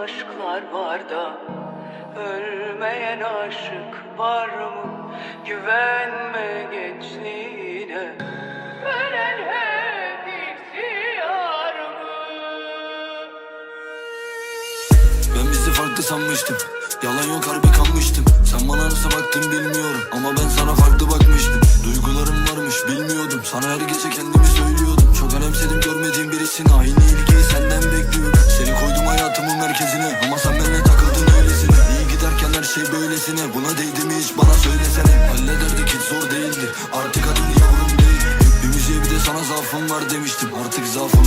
aşklar var da Ölmeyen aşık var mı? Güvenme gençliğine Ölen hep ihtiyar mı? Ben bizi farklı sanmıştım Yalan yok harbi kanmıştım Sen bana nasıl baktın bilmiyorum Ama ben sana farklı bakmıştım böylesine Buna değdi mi hiç? Bana söylesene. Hallederdik hiç zor değildi. Artık adın yavrum değil? Bir müziğe bir de sana zaafım var demiştim. Artık zaafım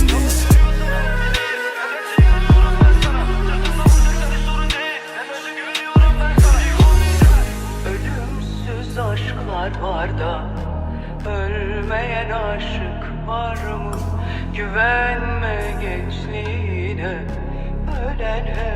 aşklar var da Ölmeyen aşık var mı? Güvenme gençliğine Ölen hep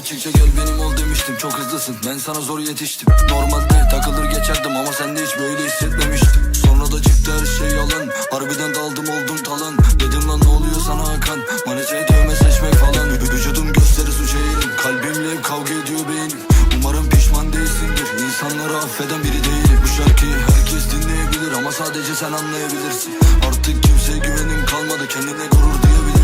Açıkça gel benim ol demiştim. Çok hızlısın ben sana zor yetiştim. Normalde takılır geçerdim ama sen hiç böyle hissetmemiştim Sonra da çıktı her şey yalan. Harbiden daldım oldum talan. Dedim lan ne oluyor sana Hakan? Manitaya dövme seçmek falan. Vü- Vücudum gösteri suç eğilim Kalbimle kavga ediyor beynim. Umarım pişman değilsindir. İnsanları affeden biri değilim. Bu şarkıyı herkes dinleyebilir Ama sadece sen anlayabilirsin. Artık kimseye güvenim kalmadı. Kendine gurur duyabilirsin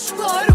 aşklar